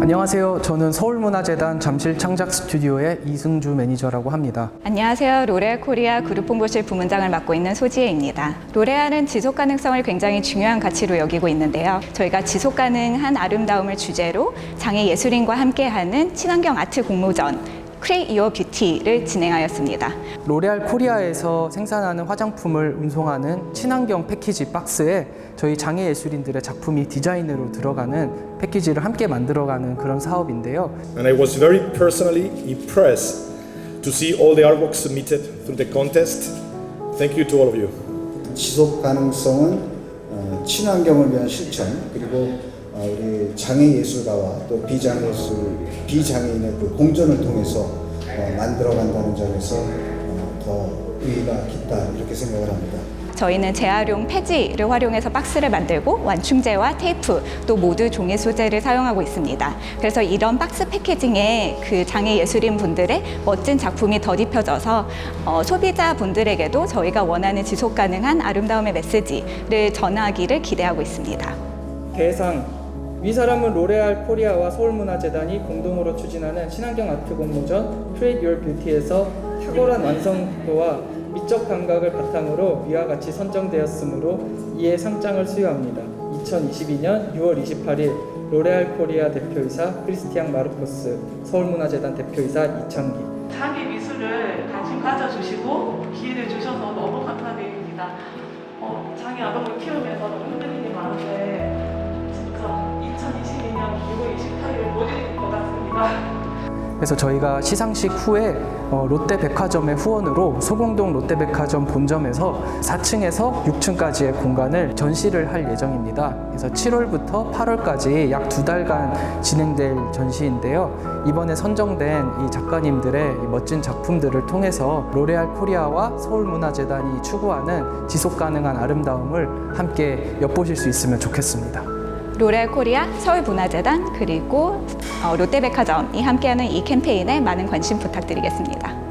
안녕하세요. 저는 서울문화재단 잠실 창작 스튜디오의 이승주 매니저라고 합니다. 안녕하세요. 로레알 코리아 그룹 홍보실 부문장을 맡고 있는 소지혜입니다. 로레알은 지속 가능성을 굉장히 중요한 가치로 여기고 있는데요. 저희가 지속 가능한 아름다움을 주제로 장애 예술인과 함께하는 친환경 아트 공모전 Create Your Beauty를 진행하였습니다. 로레알 코리아에서 생산하는 화장품을 운송하는 친환경 패키지 박스에 저희 장애 예술인들의 작품이 디자인으로 들어가는 패키지를 함께 만들어가는 그런 사업인데요. and I was very personally impressed to see all the artwork submitted through the contest. Thank you to all of you. 지속 가능성은 어, 친환경을 위한 실천 그리고 어, 우리 장애 예술가와 또 비장애 예술 비장애인의 그 공존을 통해서 어, 만들어 간다는 점에서 어, 더 의의가 깊다 이렇게 생각을 합니다. 저희는 재활용 폐지를 활용해서 박스를 만들고 완충제와 테이프 또 모두 종이 소재를 사용하고 있습니다. 그래서 이런 박스 패키징에 그 장애 예술인 분들의 멋진 작품이 덧입혀져서 어, 소비자 분들에게도 저희가 원하는 지속 가능한 아름다움의 메시지를 전하기를 기대하고 있습니다. 대상 위 사람은 로레알 코리아와 서울문화재단이 공동으로 추진하는 친환경 아트 공모전 Create Your Beauty에서 탁월한 완성도와 미적 감각을 바탕으로 위와 같이 선정되었으므로 이에 상장을 수여합니다. 2022년 6월 28일 로레알 코리아 대표이사 크리스티앙 마르코스 서울문화재단 대표이사 이창기 자기 미술을 관심 가져주시고 기회를 주셔서 너무 감사드립니다. 어, 장애 아동을 키우면서 그래서 저희가 시상식 후에 어, 롯데백화점의 후원으로 소공동 롯데백화점 본점에서 4층에서 6층까지의 공간을 전시를 할 예정입니다. 그래서 7월부터 8월까지 약 두 달간 진행될 전시인데요. 이번에 선정된 이 작가님들의 이 멋진 작품들을 통해서 로레알 코리아와 서울문화재단이 추구하는 지속 가능한 아름다움을 함께 엿보실 수 있으면 좋겠습니다. 로레알 코리아, 서울문화재단 그리고 어, 롯데백화점이 함께하는 이 캠페인에 많은 관심 부탁드리겠습니다.